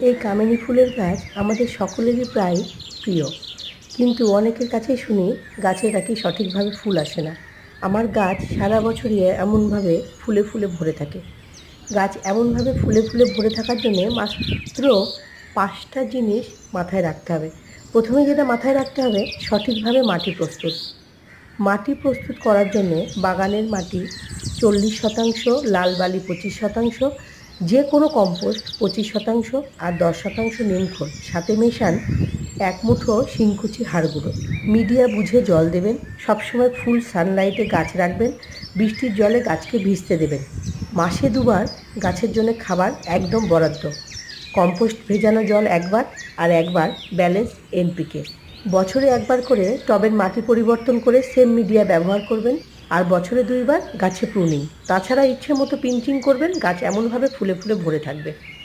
এই কামিনী ফুলের গাছ আমাদের সকলেরই প্রায় প্রিয়। কিন্তু অনেকের কাছেই শুনি গাছে নাকি সঠিকভাবে ফুল আসে না। আমার গাছ সারা বছরই এমনভাবে ফুলে ফুলে ভরে থাকে। গাছ এমনভাবে ফুলে ফুলে ভরে থাকার জন্যে মাত্র পাঁচটা জিনিস মাথায় রাখতে হবে। প্রথমে যেটা মাথায় রাখতে হবে, সঠিকভাবে মাটি প্রস্তুত। মাটি প্রস্তুত করার জন্য বাগানের মাটি চল্লিশ শতাংশ, লাল বালি পঁচিশ শতাংশ যে কোনো কম্পোস্ট পঁচিশ শতাংশ আর দশ শতাংশ নিমখোল, সাথে মেশান এক মুঠো শিংকুচি হাড় গুঁড়ো মিডিয়া বুঝে জল দেবেন, সবসময় ফুল সানলাইটে গাছ রাখবেন, বৃষ্টির জলে গাছকে ভিজতে দেবেন। মাসে দুবার গাছের জন্য খাবার একদম বরাদ্দ। কম্পোস্ট ভেজানো জল একবার আর একবার ব্যালেন্স এনপিকে বছরে একবার করে টবের মাটি পরিবর্তন করে সেম মিডিয়া ব্যবহার করবেন। আর বছরে দুইবার গাছে প্রুনিং। তাছাড়া ইচ্ছে মতো পিঞ্চিং করবেন, গাছ এমনভাবে ফুলে ফুলে ভরে থাকবে।